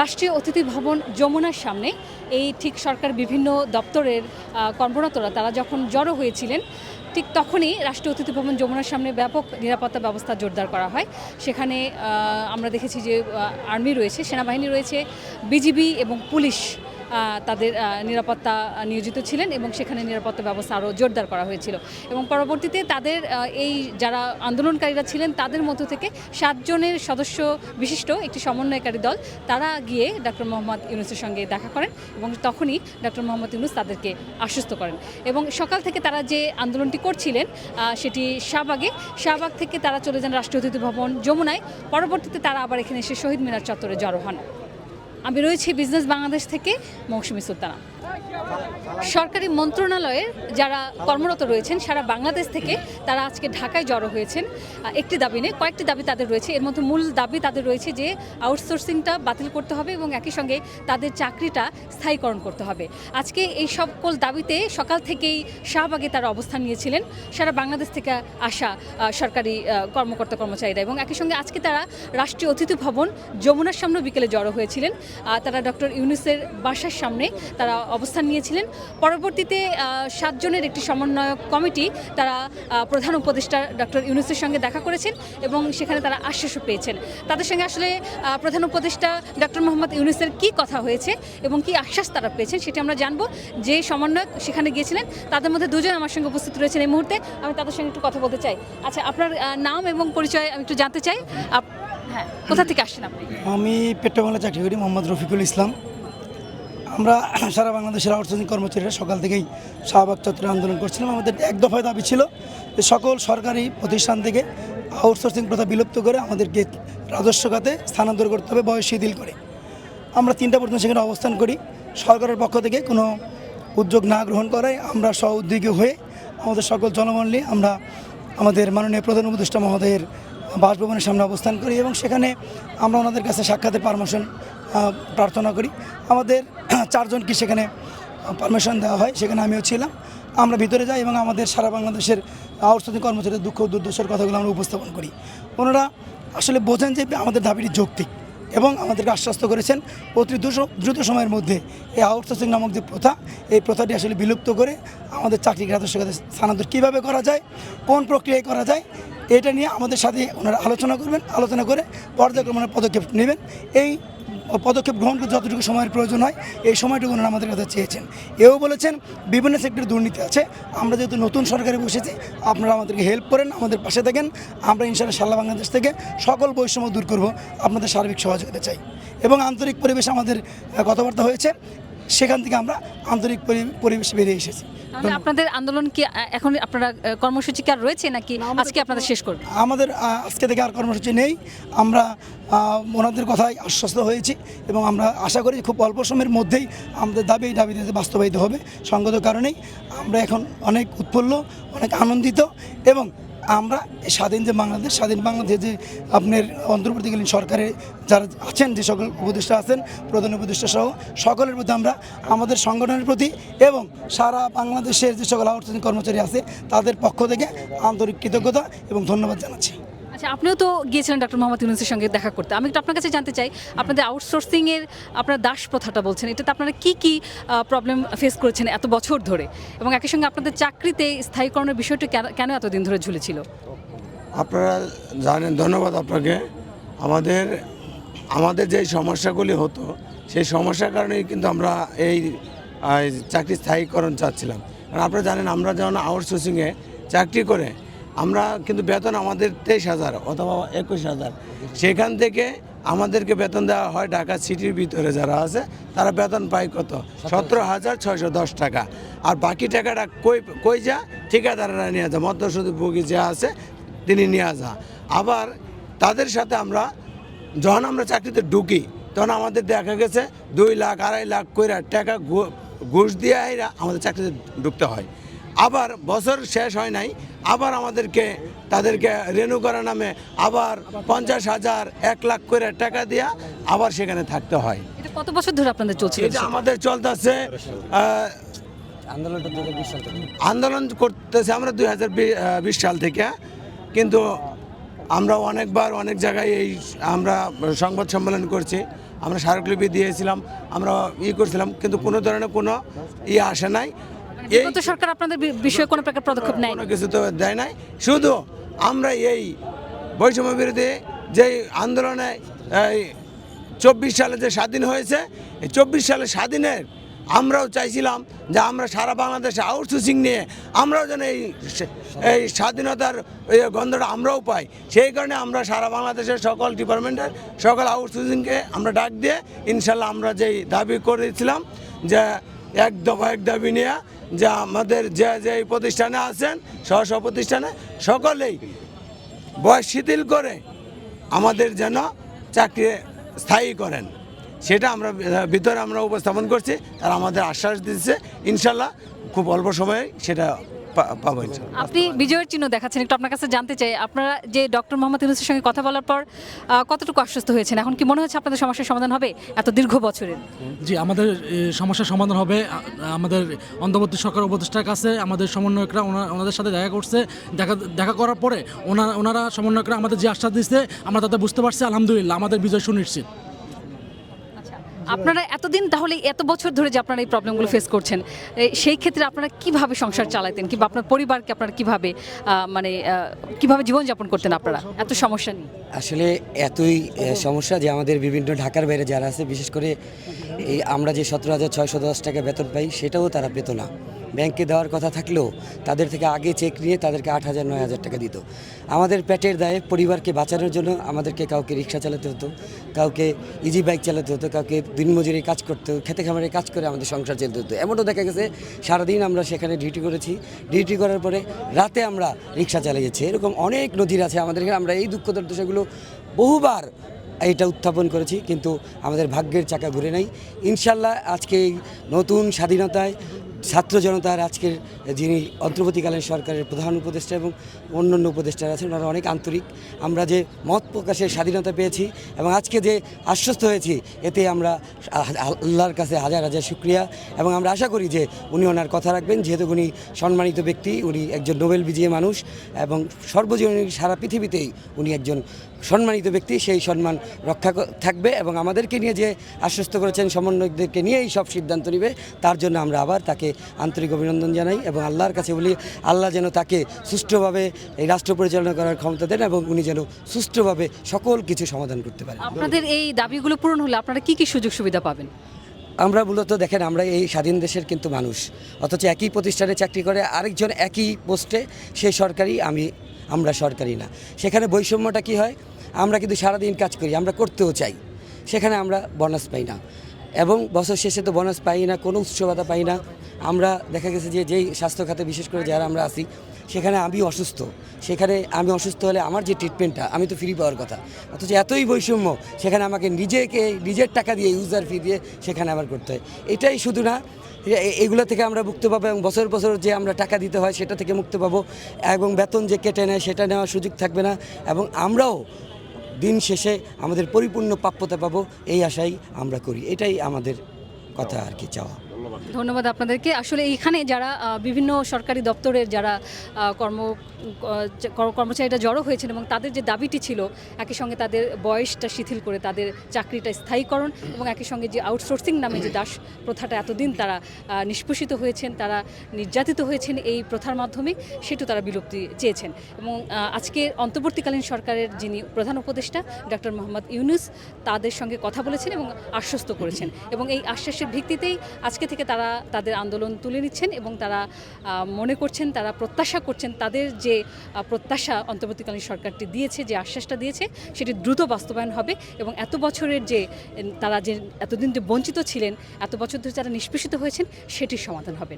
রাষ্ট্রীয় অতিথি ভবন যমুনার সামনে। এই ঠিক সরকার বিভিন্ন দপ্তরের কর্মরতরা তারা যখন জড়ো হয়েছিলেন, ঠিক তখনই রাষ্ট্রীয় অতিথি ভবন যমুনার সামনে ব্যাপক নিরাপত্তা ব্যবস্থা জোরদার করা হয়। সেখানে আমরা দেখেছি যে আর্মি রয়েছে, সেনাবাহিনী রয়েছে, বিজিবি এবং পুলিশ তাদের নিরাপত্তা নিয়োজিত ছিলেন এবং সেখানে নিরাপত্তা ব্যবস্থা আরও জোরদার করা হয়েছিল। এবং পরবর্তীতে তাদের এই যারা আন্দোলনকারীরা ছিলেন, তাদের মধ্য থেকে সাতজনের সদস্য বিশিষ্ট একটি সমন্বয়কারী দল, তারা গিয়ে ডক্টর মোহাম্মদ ইউনুসের সঙ্গে দেখা করেন এবং তখনই ডক্টর মোহাম্মদ ইউনুস তাদেরকে আশ্বস্ত করেন। এবং সকাল থেকে তারা যে আন্দোলনটি করছিলেন সেটি শাহবাগে, শাহবাগ থেকে তারা চলে যান রাষ্ট্রীয় অতিথি ভবন যমুনায়। পরবর্তীতে তারা আবার এখানে এসে শহীদ মিনার চত্বরে জড়ো হন। আমি রয়েছি বিজনেস বাংলাদেশ থেকে মৌসুমি সুলতানা। সরকারি মন্ত্রণালয়ের যারা কর্মরত রয়েছেন সারা বাংলাদেশ থেকে তারা আজকে ঢাকায় জড়ো হয়েছেন। একটি দাবি নেই কয়েকটি দাবি তাদের রয়েছে। এর মধ্যে মূল দাবি তাদের রয়েছে যে আউটসোর্সিংটা বাতিল করতে হবে এবং একই সঙ্গে তাদের চাকরিটা স্থায়ীকরণ করতে হবে। আজকে এই সকল দাবিতে সকাল থেকেই শাহবাগে তারা অবস্থান নিয়েছিলেন। সারা বাংলাদেশ থেকে আসা সরকারি কর্মকর্তা কর্মচারীরা এবং একই সঙ্গে আজকে তারা রাষ্ট্রীয় অতিথি ভবন যমুনার সামনে বিকেলে জড়ো হয়েছিলেন। তারা ডক্টর ইউনুসের বাসার সামনে তারা অবস্থান নিয়েছিলেন। পরবর্তীতে সাতজনের একটি সমন্বয়ক কমিটি তারা প্রধান উপদেষ্টা ডক্টর ইউনুসের সঙ্গে দেখা করেছেন এবং সেখানে তারা আশ্বাসও পেয়েছেন। তাদের সঙ্গে আসলে প্রধান উপদেষ্টা ডক্টর মোহাম্মদ ইউনুসের কি কথা হয়েছে এবং কি আশ্বাস তারা পেয়েছেন সেটি আমরা জানব। যে সমন্বয়ক সেখানে গিয়েছিলেন, তাদের মধ্যে দুজন আমার সঙ্গে উপস্থিত রয়েছেন এই মুহূর্তে। আমি তাদের সঙ্গে একটু কথা বলতে চাই। আচ্ছা আপনার নাম এবং পরিচয় আমি একটু জানতে চাই। হ্যাঁ কোথা থেকে আসছেন আপনি? আমি পেট্রোবাংলা চাকরি করি, মোহাম্মদ রফিকুল ইসলাম। আমরা সারা বাংলাদেশের আউটসোর্সিং কর্মচারীরা সকাল থেকেই শাহবাগ চত্বরে আন্দোলন করছিলাম। আমাদের এক দফায় দাবি ছিল যে সকল সরকারি প্রতিষ্ঠান থেকে আউটসোর্সিং প্রথা বিলুপ্ত করে আমাদেরকে রাজস্ব খাতে স্থানান্তর করতে হবে, বয়স শিথিল করে। আমরা তিনটা পর্যন্ত সেখানে অবস্থান করি। সরকারের পক্ষ থেকে কোনো উদ্যোগ না গ্রহণ করায় আমরা স্ব উদ্যোগী হয়ে আমাদের সকল জনগণ নিয়ে আমরা আমাদের মাননীয় প্রধান উপদেষ্টা মহোদয়ের বাসভবনের সামনে অবস্থান করি এবং সেখানে আমরা ওনাদের কাছে সাক্ষাতের পারমিশন প্রার্থনা করি। আমাদের চারজনকে সেখানে পারমিশন দেওয়া হয়, সেখানে আমিও ছিলাম। আমরা ভিতরে যাই এবং আমাদের সারা বাংলাদেশের আউটসোর্সিং কর্মচারীদের দুঃখ দুর্দশার কথাগুলো আমরা উপস্থাপন করি। ওনারা আসলে বোঝেন যে আমাদের দাবিটি যৌক্তিক এবং আমাদেরকে আশ্বস্ত করেছেন অতি দ্রুত সময়ের মধ্যে এই আউটসোর্সিং নামক যে প্রথা, এই প্রথাটি আসলে বিলুপ্ত করে আমাদের চাকরি রাজস্ব খাতে স্থানান্তর কীভাবে করা যায়, কোন প্রক্রিয়ায় করা যায়, এটা নিয়ে আমাদের সাথে ওনারা আলোচনা করবেন, আলোচনা করে পর্যায়ক্রমে পদক্ষেপ নেবেন। এই পদক্ষেপ গ্রহণ করতে যতটুকু সময়ের প্রয়োজন হয়, এই সময়টুকু ওনারা আমাদের কাছে চেয়েছেন। এও বলেছেন, বিভিন্ন সেক্টরে দুর্নীতি আছে, আমরা যেহেতু নতুন সরকারে বসেছি, আপনারা আমাদেরকে হেল্প করেন, আমাদের পাশে থাকেন, আমরা ইনশাল্লাহ সাল্লা বাংলাদেশ থেকে সকল বৈষম্য দূর করব, আপনাদের সার্বিক সহযোগিতা চাই। এবং আন্তরিক পরিবেশ আমাদের কথাবার্তা হয়েছে সেখান থেকে আমরা আন্তরিক পরি- পরিবেশে বেরিয়ে এসেছি। আপনাদের আন্দোলন কি এখন আপনারা কর্মসূচি কি আর রয়েছে নাকি আজকে আপনাদের শেষ করবেন আমাদের আজকে থেকে আর কর্মসূচি নেই। আমরা ওনাদের কথায় আশ্বস্ত হয়েছি এবং আমরা আশা করি খুব অল্প সময়ের মধ্যেই আমাদের দাবি এই দাবিতে বাস্তবায়িত হবে সঙ্গত কারণেই আমরা এখন অনেক উৎফুল্ল অনেক আনন্দিত এবং আমরা স্বাধীন যে বাংলাদেশ, স্বাধীন বাংলাদেশ যে আপনার অন্তর্বর্তীকালীন সরকারে যারা আছেন, যে সকল উপদেষ্টা আছেন, প্রধান উপদেষ্টা সহ সকলের প্রতি আমরা আমাদের সংগঠনের প্রতি এবং সারা বাংলাদেশের যে সকল আউটসোর্সিং কর্মচারী আছে, তাদের পক্ষ থেকে আন্তরিক কৃতজ্ঞতা এবং ধন্যবাদ জানাচ্ছি। আচ্ছা আপনিও তো গিয়েছিলেন ডক্টর মোহাম্মদ ইউনুসের সঙ্গে দেখা করতে। আমি একটু আপনার কাছে জানতে চাই, আপনাদের আউটসোর্সিং এর আপনার দাস প্রথাটা বলছেন, এটাতে আপনারা কি কি প্রবলেম ফেস করেছেন এত বছর ধরে? এবং একই সঙ্গে আপনাদের চাকরিতে স্থায়ীকরণের বিষয়টি কেন- এতদিন ধরে ঝুলেছিল? আপনারা জানেন, ধন্যবাদ আপনাকে। আমাদের আমাদের যে সমস্যাগুলি হতো, সেই সমস্যার কারণেই কিন্তু আমরা এই চাকরি স্থায়ীকরণ চাচ্ছিলাম। কারণ আপনারা জানেন, আমরা যখন আউটসোর্সিংয়ে চাকরি করে আমরা কিন্তু বেতন আমাদের তেইশ হাজার অথবা একুশ হাজার। সেখান থেকে আমাদেরকে বেতন দেওয়া হয় ঢাকা সিটির ভিতরে যারা আছে, তারা বেতন পায় কত? সতেরো হাজার ছয়শো দশ টাকা। আর বাকি টাকাটা কই কই যা? ঠিকাদাররা নিয়ে যা ভোগী যে আছে, তিনি নিয়ে যা। আবার তাদের সাথে আমরা, যখন আমরা চাকরিতে ঢুকি, তখন আমাদের দেখা গেছে দুই লাখ, আড়াই লাখ কইরা টাকা ঘুষ দিয়ে আমাদের চাকরিতে ঢুকতে হয়। আবার বছর শেষ হয় নাই আবার আমাদেরকে তাদেরকে রেনু করা নামে আবার পঞ্চাশ হাজার এক লাখ করে টাকা দিয়া আবার সেখানে থাকতে হয়। কত বছর ধরে আপনাদের চলছিল এটা আমাদের চলতেছে আন্দোলন করতেছে আমরা দুই হাজার বিশ সাল থেকে কিন্তু আমরা অনেকবার অনেক জায়গায় এই আমরা সংবাদ সম্মেলন করছি আমরা স্মারকলিপি দিয়েছিলাম আমরা ই করছিলাম কিন্তু কোনো ধরনের কোনো ই আসে নাই। বিগত সরকার আপনাদের বিষয়ে কোনো প্রকার পদক্ষেপ নেয় কোনো কিছু তো দেয় নাই। শুধু আমরা এই বৈষম্য বিরোধী যে আন্দোলনে এই চব্বিশ সালে যে স্বাধীন হয়েছে এই চব্বিশ সালে স্বাধীনের আমরাও চাইছিলাম যে আমরা সারা বাংলাদেশে আউটসোর্সিং নিয়ে আমরাও যেন এই এই স্বাধীনতার গন্ধটা আমরাও পাই। সেই কারণে আমরা সারা বাংলাদেশের সকল ডিপার্টমেন্টের সকল আউটসোর্সিংকে আমরা ডাক দিয়ে ইনশাল্লাহ আমরা যেই দাবি করেছিলাম যে এক দফা এক দাবি নিয়ে যে আমাদের যে যে প্রতিষ্ঠানে আছেন সহ প্রতিষ্ঠানে সকলেই বয়স শিথিল করে আমাদের যেন চাকরি স্থায়ী করেন। সেটা আমরা ভিতরে আমরা উপস্থাপন করছি আর আমাদের আশ্বাস দিচ্ছে। ইনশাল্লাহ খুব অল্প সময়ে সেটা পাবো আপনি বিজয়ের চিহ্ন দেখাচ্ছেন একটু আপনার কাছে জানতে চাই। আপনারা যে ডক্টর মোহাম্মদ ইউনুসের সঙ্গে কথা বলার পর কতটুকু আশ্বস্ত হয়েছেন? এখন কি মনে হচ্ছে আপনাদের সমস্যার সমাধান হবে এত দীর্ঘ বছরের? জি আমাদের সমস্যার সমাধান হবে। আমাদের অন্তর্বর্তী সরকার উপদেষ্টার কাছে আমাদের সমন্বয়করা ওনা- ওনাদের সাথে দেখা করছে। দেখা দেখা করার পরে ওনা- ওনারা সমন্বয়করা আমাদের যে আশ্বাস দিচ্ছে আমরা তাতে বুঝতে পারছি আলহামদুলিল্লাহ আমাদের বিজয় সুনিশ্চিত। আপনারা এতদিন তাহলে এত বছর ধরে যে আপনারা এই প্রবলেমগুলো ফেস করছেন সেই ক্ষেত্রে আপনারা কীভাবে সংসার চালাতেন কিংবা আপনার পরিবারকে আপনারা কীভাবে মানে কীভাবে জীবনযাপন করতেন আপনারা? এত সমস্যা নেই আসলে এতই সমস্যা যে আমাদের বিভিন্ন ঢাকার বাইরে যারা আছে বিশেষ করে এই আমরা যে সতেরো হাজার ছয়শো দশ টাকা বেতন পাই সেটাও তারা পেত না। ব্যাংকে দেওয়ার কথা থাকলেও তাদের থেকে আগে চেক নিয়ে তাদেরকে আট হাজার, নয় হাজার টাকা দিত। আমাদের পেটের দায়ে পরিবারকে বাঁচানোর জন্য আমাদেরকে কাউকে রিক্সা চালাতে হতো, কাউকে ইজি বাইক চালাতে হতো, কাউকে দিনমজুরি কাজ করতে হতো, খেতে খামারে কাজ করে আমাদের সংসার চলতে হতো। এমনও দেখা গেছে, সারাদিন আমরা সেখানে ডিউটি করেছি। ডিউটি করার পরে রাতে আমরা রিক্সা চালিয়েছি। এরকম অনেক নদীর আছে আমাদের আমরা এই দুঃখ দুর্দশাগুলো বহুবার এটা উত্থাপন করেছি, কিন্তু আমাদের ভাগ্যের চাকা ঘুরে নাই। ইনশাল্লাহ আজকে নতুন স্বাধীনতায় ছাত্র জনতার আজকের যিনি অন্তর্বর্তীকালীন সরকারের প্রধান উপদেষ্টা এবং অন্যান্য উপদেষ্টারা আছেন, ওনারা অনেক আন্তরিক। আমরা যে মত প্রকাশের স্বাধীনতা পেয়েছি এবং আজকে যে আশ্বস্ত হয়েছি, এতে আমরা আল্লাহর কাছে হাজার হাজার শুক্রিয়া। এবং আমরা আশা করি যে উনি ওনার কথা রাখবেন, যেহেতু উনি সম্মানিত ব্যক্তি, উনি একজন নোবেল বিজয়ী মানুষ এবং সর্বজনীন সারা পৃথিবীতেই উনি একজন সম্মানিত ব্যক্তি, সেই সম্মান রক্ষা থাকবে এবং আমাদেরকে নিয়ে যে আশ্বস্ত করেছেন, সমন্বয়কদেরকে নিয়েই সব সিদ্ধান্ত নেবে, তার জন্য আমরা আবার তাকে আন্তরিক অভিনন্দন জানাই এবং আল্লাহর কাছে বলি আল্লাহ যেন তাকে সুষ্ঠুভাবে এই রাষ্ট্র পরিচালনা করার ক্ষমতা দেন এবং উনি যেন সুষ্ঠুভাবে সকল কিছু সমাধান করতে পারেন। আপনাদের এই দাবিগুলো পূরণ হলে আপনারা কি কি সুযোগ সুবিধা পাবেন? আমরা মূলত দেখেন আমরা এই স্বাধীন দেশের কিন্তু মানুষ অথচ একই প্রতিষ্ঠানে চাকরি করে আরেকজন একই পোস্টে সে সরকারি আমি আমরা সরকারি না। সেখানে বৈষম্যটা কি হয়? আমরা কিন্তু সারাদিন কাজ করি আমরা করতেও চাই। সেখানে আমরা বোনাস পাই না। এবং বছর শেষে তো বোনাস পাই না, কোনো উৎসবতা পাই না। আমরা দেখা গেছে যে যেই স্বাস্থ্য খাতে বিশেষ করে যারা আমরা আছি, সেখানে আমি অসুস্থ। সেখানে আমি অসুস্থ হলে আমার যে ট্রিটমেন্টটা আমি তো ফ্রি পাওয়ার কথা। অথচ এতই বৈষম্য, সেখানে আমাকে নিজেকে, নিজের টাকা দিয়ে ইউজার ফি দিয়ে সেখানে আবার করতে হয়। এটাই শুধু না এগুলো থেকে আমরা মুক্ত পাবো এবং বছর বছর যে আমরা টাকা দিতে হয়, সেটা থেকে মুক্ত পাবো। এবং বেতন যে কেটে নেয়, সেটা নেওয়ার সুযোগ থাকবে না। এবং আমরাও দিন শেষে আমাদের পরিপূর্ণ প্রাপ্যতা পাবো, এই আশাই আমরা করি। এটাই আমাদের কথা আর কি চাওয়া। ধন্যবাদ আপনাদেরকে। আসলে এখানে যারা বিভিন্ন সরকারি দপ্তরের যারা কর্ম কর- কর্মচারীরা জড়ো হয়েছেন এবং তাদের যে দাবিটি ছিল, একই সঙ্গে তাদের বয়সটা শিথিল করে তাদের চাকরিটা স্থায়ীকরণ এবং একই সঙ্গে যে আউটসোর্সিং নামে যে দাস প্রথাটা এতদিন তারা নিষ্পেষিত হয়েছেন, তারা নির্যাতিত হয়েছেন এই প্রথার মাধ্যমে, সেটু তারা বিলুপ্তি চেয়েছেন। এবং আজকে অন্তর্বর্তীকালীন সরকারের যিনি প্রধান উপদেষ্টা ডক্টর মোহাম্মদ ইউনুস, তাদের সঙ্গে কথা বলেছেন এবং আশ্বস্ত করেছেন। এবং এই আশ্বাসের ভিত্তিতেই আজকে থেকে তারা তাদের আন্দোলন তুলে নিচ্ছেন এবং তারা মনে করছেন, তারা প্রত্যাশা করছেন তাদের যে প্রত্যাশা অন্তর্বর্তীকালীন সরকারটি দিয়েছে, যে আশ্বাসটা দিয়েছে, সেটি দ্রুত বাস্তবায়ন হবে এবং এত বছরের যে তারা যে, এতদিন যে বঞ্চিত ছিলেন, এত বছর ধরে যারা নিষ্পেষিত হয়েছেন, সেটির সমাধান হবে।